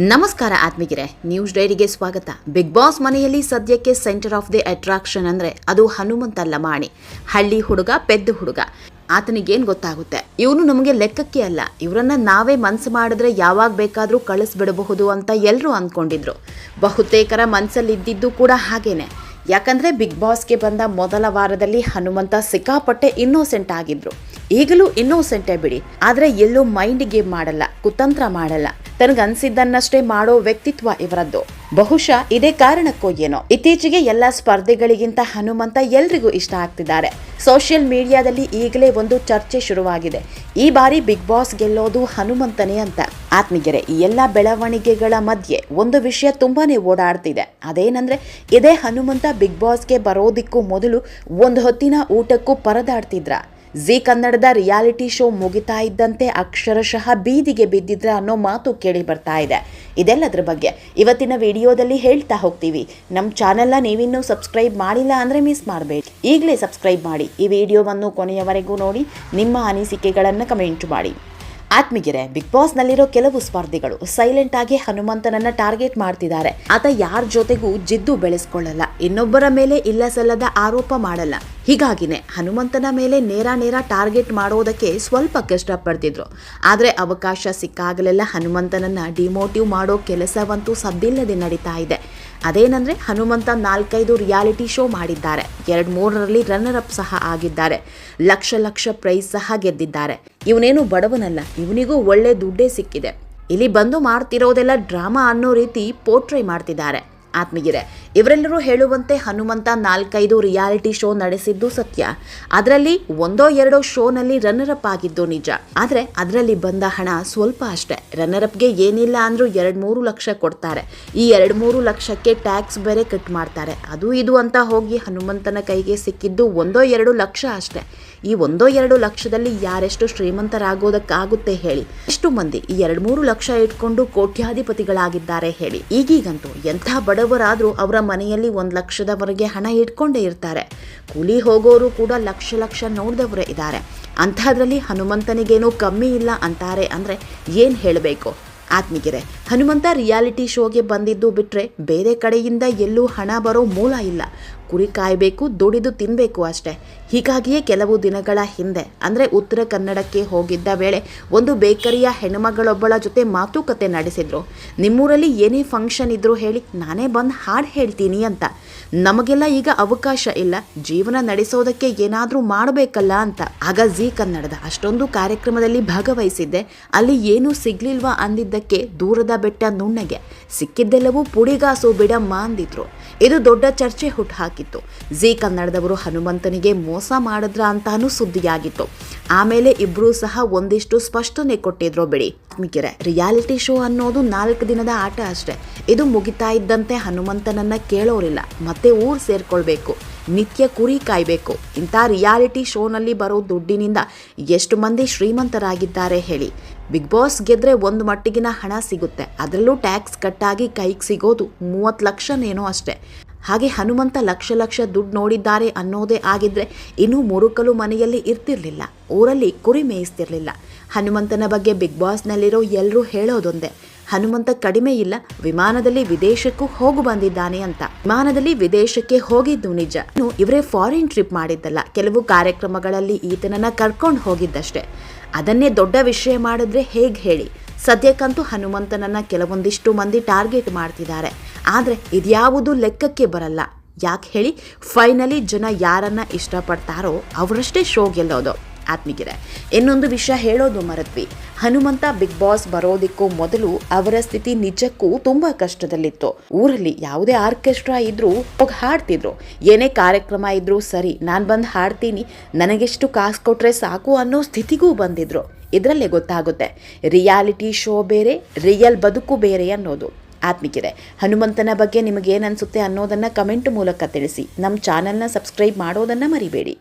ನಮಸ್ಕಾರ ಆತ್ಮಿಗಿರೆ ನ್ಯೂಸ್ ಡೈರಿಗೆ ಸ್ವಾಗತ. ಬಿಗ್ ಬಾಸ್ ಮನೆಯಲ್ಲಿ ಸದ್ಯಕ್ಕೆ ಸೆಂಟರ್ ಆಫ್ ದಿ ಅಟ್ರಾಕ್ಷನ್ ಅಂದ್ರೆ ಅದು ಹನುಮಂತ ಲಮಾಣಿ. ಹಳ್ಳಿ ಹುಡುಗ, ಪೆದ್ದ ಹುಡುಗ. ಆತನಿಗೇನು ಗೊತ್ತಾಗುತ್ತೆ? ಇವನು ನಮಗೆ ಲೆಕ್ಕಕ್ಕೆ ಅಲ್ಲ. ಇವರನ್ನ ನಾವೇ ಮನ್ಸು ಮಾಡಿದ್ರೆ ಯಾವಾಗ ಬೇಕಾದರೂ ಕಳಿಸ್ಬಿಡಬಹುದು ಅಂತ ಎಲ್ಲರೂ ಅಂದ್ಕೊಂಡಿದ್ರು ಬಹುತೇಕರ ಮನಸ್ಸಲ್ಲಿದ್ದಿದ್ದು ಕೂಡ ಹಾಗೇನೆ. ಯಾಕಂದ್ರೆ ಬಿಗ್ ಬಾಸ್ಗೆ ಬಂದ ಮೊದಲ ವಾರದಲ್ಲಿ ಹನುಮಂತ ಸಿಕ್ಕಾಪಟ್ಟೆ ಇನ್ನೋಸೆಂಟ್ ಆಗಿದ್ರು. ಈಗಲೂ ಇನ್ನೋಸೆಂಟೇ ಬಿಡಿ. ಆದ್ರೆ ಎಲ್ಲೂ ಮೈಂಡ್ ಗೇಮ್ ಮಾಡಲ್ಲ, ಕುತಂತ್ರ ಮಾಡಲ್ಲ. ತನಗನ್ಸಿದ್ದನ್ನಷ್ಟೇ ಮಾಡೋ ವ್ಯಕ್ತಿತ್ವ ಇವರದ್ದು. ಬಹುಶಃ ಇದೇ ಕಾರಣಕ್ಕೋ ಏನೋ. ಇತ್ತೀಚೆಗೆ ಎಲ್ಲ ಸ್ಪರ್ಧೆಗಳಿಗಿಂತ ಹನುಮಂತ ಎಲ್ರಿಗೂ ಇಷ್ಟ ಆಗ್ತಿದ್ದಾರೆ. ಸೋಷಿಯಲ್ ಮೀಡಿಯಾದಲ್ಲಿ ಈಗಲೇ ಒಂದು ಚರ್ಚೆ ಶುರುವಾಗಿದೆ. ಈ ಬಾರಿ ಬಿಗ್ ಬಾಸ್ ಗೆಲ್ಲೋದು ಹನುಮಂತನೇ ಅಂತ. ಆತ್ಮಿಗೆರೆ ಈ ಎಲ್ಲ ಬೆಳವಣಿಗೆಗಳ ಮಧ್ಯೆ ಒಂದು ವಿಷಯ ತುಂಬಾನೇ ಓಡಾಡ್ತಿದೆ. ಅದೇನಂದ್ರೆ, ಇದೇ ಹನುಮಂತ ಬಿಗ್ ಬಾಸ್ಗೆ ಬರೋದಿಕ್ಕೂ ಮೊದಲು ಒಂದು ಹೊತ್ತಿನ ಊಟಕ್ಕೂ ಪರದಾಡ್ತಿದ್ರ? ಜಿ ಕನ್ನಡದ ರಿಯಾಲಿಟಿ ಶೋ ಮುಗಿತಾ ಇದ್ದಂತೆ ಅಕ್ಷರಶಃ ಬೀದಿಗೆ ಬಿದ್ದಿದ್ರ ಅನ್ನೋ ಮಾತು ಕೇಳಿ ಬರ್ತಾ ಇದೆ. ಇದೆಲ್ಲದರ ಬಗ್ಗೆ ಇವತ್ತಿನ ವಿಡಿಯೋದಲ್ಲಿ ಹೇಳ್ತಾ ಹೋಗ್ತೀವಿ. ನಮ್ಮ ಚಾನೆಲ್ನ ನೀವಿನ್ನೂ ಸಬ್ಸ್ಕ್ರೈಬ್ ಮಾಡಿಲ್ಲ ಅಂದರೆ ಮಿಸ್ ಮಾಡಬೇಡಿ. ಈಗಲೇ ಸಬ್ಸ್ಕ್ರೈಬ್ ಮಾಡಿ ಈ ವಿಡಿಯೋವನ್ನು ಕೊನೆಯವರೆಗೂ ನೋಡಿ. ನಿಮ್ಮ ಅನಿಸಿಕೆಗಳನ್ನು ಕಮೆಂಟ್ ಮಾಡಿ. ಆತ್ಮಿಗೆರೆ ಬಿಗ್ ಬಾಸ್ ನಲ್ಲಿರೋ ಕೆಲವು ಸ್ಪರ್ಧಿಗಳು ಸೈಲೆಂಟ್ ಆಗಿ ಹನುಮಂತನನ್ನ ಟಾರ್ಗೆಟ್ ಮಾಡ್ತಿದ್ದಾರೆ. ಆತ ಯಾರ ಜೊತೆಗೂ ಜಿದ್ದು ಬೆಳೆಸ್ಕೊಳ್ಳಲ್ಲ. ಇನ್ನೊಬ್ಬರ ಮೇಲೆ ಇಲ್ಲ ಸಲ್ಲದ ಆರೋಪ ಮಾಡಲ್ಲ. ಹೀಗಾಗಿನೇ ಹನುಮಂತನ ಮೇಲೆ ನೇರ ನೇರ ಟಾರ್ಗೆಟ್ ಮಾಡೋದಕ್ಕೆ ಸ್ವಲ್ಪ ಕಷ್ಟಪಡ್ತಿದ್ರು. ಆದರೆ ಅವಕಾಶ ಸಿಕ್ಕಾಗಲೆಲ್ಲ ಹನುಮಂತನನ್ನ ಡಿಮೋಟಿವ್ ಮಾಡೋ ಕೆಲಸವಂತೂ ಸದ್ದಿಲ್ಲದೆ ನಡೀತಾ ಇದೆ. ಅದೇನಂದ್ರೆ ಹನುಮಂತ ನಾಲ್ಕೈದು ರಿಯಾಲಿಟಿ ಶೋ ಮಾಡಿದ್ದಾರೆ. ಎರಡು ಮೂರರಲ್ಲಿ ರನ್ನರ್ ಅಪ್ ಸಹ ಆಗಿದ್ದಾರೆ. ಲಕ್ಷ ಲಕ್ಷ ಪ್ರೈಸ್ ಸಹ ಗೆದ್ದಿದ್ದಾರೆ. ಇವನೇನು ಬಡವನಲ್ಲ, ಇವನಿಗೂ ಒಳ್ಳೆ ದುಡ್ಡೇ ಸಿಕ್ಕಿದೆ. ಇಲ್ಲಿ ಬಂದು ಮಾಡ್ತಿರೋದೆಲ್ಲ ಡ್ರಾಮಾ ಅನ್ನೋ ರೀತಿ ಪೋರ್ಟ್ರೈ ಮಾಡ್ತಿದ್ದಾರೆ. ಆತ್ಮೀಗಿರೆ ಇವರೆಲ್ಲರೂ ಹೇಳುವಂತೆ ಹನುಮಂತ ನಾಲ್ಕೈದು ರಿಯಾಲಿಟಿ ಶೋ ನಡೆಸಿದ್ದು ಸತ್ಯ. ಅದರಲ್ಲಿ ಒಂದೋ ಎರಡೋ ಶೋನಲ್ಲಿ ರನ್ನರ್ ಅಪ್ ಆಗಿದ್ದು ನಿಜ. ಆದರೆ ಅದರಲ್ಲಿ ಬಂದ ಹಣ ಸ್ವಲ್ಪ ಅಷ್ಟೇ. ರನ್ನರ್ ಅಪ್ಗೆ ಏನಿಲ್ಲ ಅಂದ್ರೂ ಎರಡು ಮೂರು ಲಕ್ಷ ಕೊಡ್ತಾರೆ. ಈ ಎರಡ್ ಮೂರು ಲಕ್ಷಕ್ಕೆ ಟ್ಯಾಕ್ಸ್ ಬೇರೆ ಕಟ್ ಮಾಡ್ತಾರೆ. ಅದು ಇದು ಅಂತ ಹೋಗಿ ಹನುಮಂತನ ಕೈಗೆ ಸಿಕ್ಕಿದ್ದು ಒಂದೋ ಎರಡು ಲಕ್ಷ ಅಷ್ಟೇ. ಈ ಒಂದೋ ಎರಡು ಲಕ್ಷದಲ್ಲಿ ಯಾರೆಷ್ಟು ಶ್ರೀಮಂತರಾಗೋದಕ್ಕಾಗುತ್ತೆ ಹೇಳಿ. ಎಷ್ಟು ಮಂದಿ ಈ ಎರಡ್ ಮೂರು ಲಕ್ಷ ಇಟ್ಕೊಂಡು ಕೋಟ್ಯಾಧಿಪತಿಗಳಾಗಿದ್ದಾರೆ ಹೇಳಿ. ಈಗೀಗಂತೂ ಎಂಥ ಬಡವರಾದರೂ ಅವರ ಮನೆಯಲ್ಲಿ ಒಂದು ಲಕ್ಷದವರೆಗೆ ಹಣ ಇಟ್ಕೊಂಡೇ ಇರ್ತಾರೆ. ಕೂಲಿ ಹೋಗೋರು ಕೂಡ ಲಕ್ಷ ಲಕ್ಷ ನೋಡಿದವರೇ ಇದ್ದಾರೆ. ಅಂಥದ್ರಲ್ಲಿ ಹನುಮಂತನಿಗೇನೂ ಕಮ್ಮಿ ಇಲ್ಲ ಅಂತಾರೆ ಅಂದರೆ ಏನು ಹೇಳಬೇಕು? ಆತ್ಮಿಗೆರೆ ಹನುಮಂತ ರಿಯಾಲಿಟಿ ಶೋಗೆ ಬಂದಿದ್ದು ಬಿಟ್ಟರೆ ಬೇರೆ ಕಡೆಯಿಂದ ಎಲ್ಲೂ ಹಣ ಬರೋ ಮೂಲ ಇಲ್ಲ. ಕುರಿ ಕಾಯಬೇಕು, ದುಡಿದು ತಿನ್ನಬೇಕು ಅಷ್ಟೇ. ಹೀಗಾಗಿಯೇ ಕೆಲವು ದಿನಗಳ ಹಿಂದೆ, ಅಂದರೆ ಉತ್ತರ ಕನ್ನಡಕ್ಕೆ ಹೋಗಿದ್ದ ವೇಳೆ ಒಂದು ಬೇಕರಿಯ ಹೆಣ್ಮಗಳೊಬ್ಬಳ ಜೊತೆ ಮಾತುಕತೆ ನಡೆಸಿದ್ರು. ನಿಮ್ಮೂರಲ್ಲಿ ಏನೇ ಫಂಕ್ಷನ್ ಇದ್ರು ಹೇಳಿ, ನಾನೇ ಬಂದು ಹಾಡು ಹೇಳ್ತೀನಿ ಅಂತ. ನಮಗೆಲ್ಲ ಈಗ ಅವಕಾಶ ಇಲ್ಲ, ಜೀವನ ನಡೆಸೋದಕ್ಕೆ ಏನಾದರೂ ಮಾಡಬೇಕಲ್ಲ ಅಂತ. ಆಗ ಜಿ ಕನ್ನಡದ ಅಷ್ಟೊಂದು ಕಾರ್ಯಕ್ರಮದಲ್ಲಿ ಭಾಗವಹಿಸಿದ್ದೆ. ಅಲ್ಲಿ ಏನೂ ಸಿಗ್ಲಿಲ್ವಾ ಅಂದಿದ್ದಕ್ಕೆ ದೂರದ ಬೆಟ್ಟ ನುಣ್ಣಗೆ. ಸಿಕ್ಕಿದ್ದೆಲ್ಲವೂ ಪುಡಿಗಾಸು ಬಿಡಮ್ಮ ಅಂದಿದ್ರು ಇದು ದೊಡ್ಡ ಚರ್ಚೆ ಹುಟ್ಟುಹಾಕಿತ್ತು ಜಿ ಕನ್ನಡದವರು ಹನುಮಂತನಿಗೆ ಮೋಸ ಮಾಡಿದ್ರ ಅಂತಾನೂ ಸುದ್ದಿಯಾಗಿತ್ತು. ಆಮೇಲೆ ಇಬ್ಬರೂ ಸಹ ಒಂದಿಷ್ಟು ಸ್ಪಷ್ಟನೆ ಕೊಟ್ಟಿದ್ರು ಬಿಡಿ. ಮಿಕ್ಕಿರೆ ರಿಯಾಲಿಟಿ ಶೋ ಅನ್ನೋದು ನಾಲ್ಕು ದಿನದ ಆಟ ಅಷ್ಟೇ. ಇದು ಮುಗಿತಾ ಇದ್ದಂತೆ ಹನುಮಂತನನ್ನ ಕೇಳೋರಿಲ್ಲ. ಮತ್ತೆ ಊರ್ ಸೇರ್ಕೊಳ್ಬೇಕು. ನಿತ್ಯ ಕುರಿ ಕಾಯ್ಬೇಕು. ಇಂಥ ರಿಯಾಲಿಟಿ ಶೋನಲ್ಲಿ ಬರೋ ದುಡ್ಡಿನಿಂದ ಎಷ್ಟು ಮಂದಿ ಶ್ರೀಮಂತರಾಗಿದ್ದಾರೆ ಹೇಳಿ. ಬಿಗ್ ಬಾಸ್ ಗೆದ್ರೆ ಒಂದು ಮಟ್ಟಿಗಿನ ಹಣ ಸಿಗುತ್ತೆ. ಅದರಲ್ಲೂ ಟ್ಯಾಕ್ಸ್ ಕಟ್ಟಾಗಿ ಕೈಗೆ ಸಿಗೋದು ಮೂವತ್ತು ಲಕ್ಷನೇನೋ ಅಷ್ಟೇ. ಹಾಗೆ ಹನುಮಂತ ಲಕ್ಷ ಲಕ್ಷ ದುಡ್ಡು ನೋಡಿದ್ದಾರೆ ಅನ್ನೋದೇ ಆಗಿದ್ರೆ ಇನ್ನೂ ಮುರುಕಲು ಮನೆಯಲ್ಲಿ ಇರ್ತಿರ್ಲಿಲ್ಲ. ಊರಲ್ಲಿ ಕುರಿ ಮೇಯಿಸ್ತಿರ್ಲಿಲ್ಲ. ಹನುಮಂತನ ಬಗ್ಗೆ ಬಿಗ್ ಬಾಸ್ನಲ್ಲಿರೋ ಎಲ್ಲರೂ ಹೇಳೋದೊಂದೇ. ಹನುಮಂತ ಕಡಿಮೆ ಇಲ್ಲ, ವಿಮಾನದಲ್ಲಿ ವಿದೇಶಕ್ಕೂ ಹೋಗು ಬಂದಿದ್ದಾನೆ ಅಂತ. ವಿಮಾನದಲ್ಲಿ ವಿದೇಶಕ್ಕೆ ಹೋಗಿದ್ದು ನಿಜ. ಇನ್ನು ಇವರೇ ಫಾರಿನ್ ಟ್ರಿಪ್ ಮಾಡಿದ್ದಲ್ಲ. ಕೆಲವು ಕಾರ್ಯಕ್ರಮಗಳಲ್ಲಿ ಈತನನ್ನ ಕರ್ಕೊಂಡು ಹೋಗಿದ್ದಷ್ಟೇ. ಅದನ್ನೇ ದೊಡ್ಡ ವಿಷಯ ಮಾಡಿದ್ರೆ ಹೇಗೆ ಹೇಳಿ. ಸದ್ಯಕ್ಕಂತೂ ಹನುಮಂತನನ್ನ ಕೆಲವೊಂದಿಷ್ಟು ಮಂದಿ ಟಾರ್ಗೆಟ್ ಮಾಡ್ತಿದ್ದಾರೆ. ಆದರೆ ಇದ್ಯಾವುದು ಲೆಕ್ಕಕ್ಕೆ ಬರಲ್ಲ. ಯಾಕೆ ಹೇಳಿ? ಫೈನಲಿ ಜನ ಯಾರನ್ನ ಇಷ್ಟಪಡ್ತಾರೋ ಅವರಷ್ಟೇ ಶೋ ಗೆಲ್ಲೋದು. ಆತ್ಮಿಗಿರೆ, ಇನ್ನೊಂದು ವಿಷಯ ಹೇಳೋದು ಮರತ್ವಿ. ಹನುಮಂತ ಬಿಗ್ ಬಾಸ್ ಬರೋದಿಕ್ಕೂ ಮೊದಲು ಅವರ ಸ್ಥಿತಿ ನಿಜಕ್ಕೂ ತುಂಬಾ ಕಷ್ಟದಲ್ಲಿತ್ತು. ಊರಲ್ಲಿ ಯಾವುದೇ ಆರ್ಕೆಸ್ಟ್ರಾ ಇದ್ರೂ ಹೋಗಿ ಹಾಡ್ತಿದ್ರು. ಏನೇ ಕಾರ್ಯಕ್ರಮ ಇದ್ರೂ ಸರಿ, ನಾನು ಬಂದು ಹಾಡ್ತೀನಿ, ನನಗೆಷ್ಟು ಕಾಸು ಕೊಟ್ರೆ ಸಾಕು ಅನ್ನೋ ಸ್ಥಿತಿಗೂ ಬಂದಿದ್ರು. ಇದರಲ್ಲೇ ಗೊತ್ತಾಗುತ್ತೆ, ರಿಯಾಲಿಟಿ ಶೋ ಬೇರೆ, ರಿಯಲ್ ಬದುಕು ಬೇರೆ ಅನ್ನೋದು. ಆತ್ಮಿಕಿದೆ ಹನುಮಂತನ ಬಗ್ಗೆ ನಿಮಗೇನು ಅನಿಸುತ್ತೆ ಅನ್ನೋದನ್ನು ಕಮೆಂಟ್ ಮೂಲಕ ತಿಳಿಸಿ. ನಮ್ಮ ಚಾನಲ್ನ ಸಬ್ಸ್ಕ್ರೈಬ್ ಮಾಡೋದನ್ನು ಮರಿಬೇಡಿ.